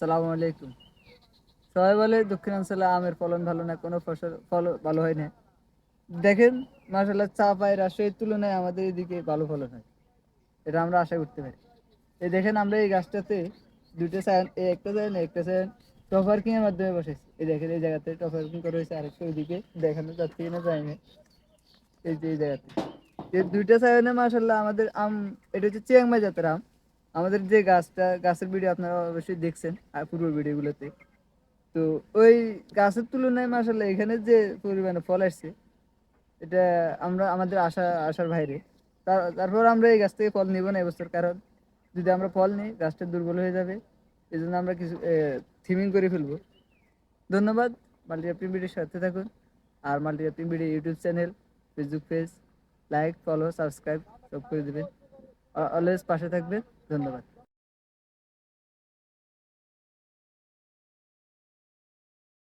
সালামু আলাইকুম। সবাই বলে দক্ষিণাঞ্চলে আমের ফলন ভালো না, কোনো ফসল ফল ভালো হয় না। দেখেন মাসাল্লাহ চা পাই রাজশাহীর তুলনায় আমাদের এদিকে ভালো ফলন হয়। এটা আমরা আশা করতে পারি। এই দেখেন, আমরা এই গাছটাতে দুটো সায়ন এই একটা সায়ন একটা সায়ন টপার্কিং এর মাধ্যমে বসেছি। এই দেখেন, এই জায়গাতে টপার্কিং করা হয়েছে আরেকটা ওইদিকে। দেখানো যাচ্ছে কিনা জানি না। এই যে এই জায়গাতে। এই দুইটা সায়নে মাসাল্লাহ আমাদের আম, এটা হচ্ছে চিয়াংমাই জাতের আম। আমাদের যে গাছটা, গাছের ভিডিও আপনারা অবশ্যই দেখছেন, আর পূর্ব ভিডিওগুলোতে তো ওই গাছের তুলনায় মাসাল্লাহ এখানে যে পরিমাণে ফল আসছে, এটা আমরা, আমাদের আশা, আশার বাইরে। তার, তারপর আমরা এই গাছ থেকে ফল নিব না এবছর কারণ যদি আমরা ফল নিই, গাছটা দুর্বল হয়ে যাবে এই জন্য আমরা কিছু থিমিং করে ফেলব। ধন্যবাদ মাল্টিপ্যাপিং ভিডিওর সাথে থাকুন, আর মাল্টিপ্যাপিং video YouTube channel, Facebook page, like, follow, subscribe, সব করে দেবেন। অলওয়েজ পাশে থাকবে ধন্যবাদ।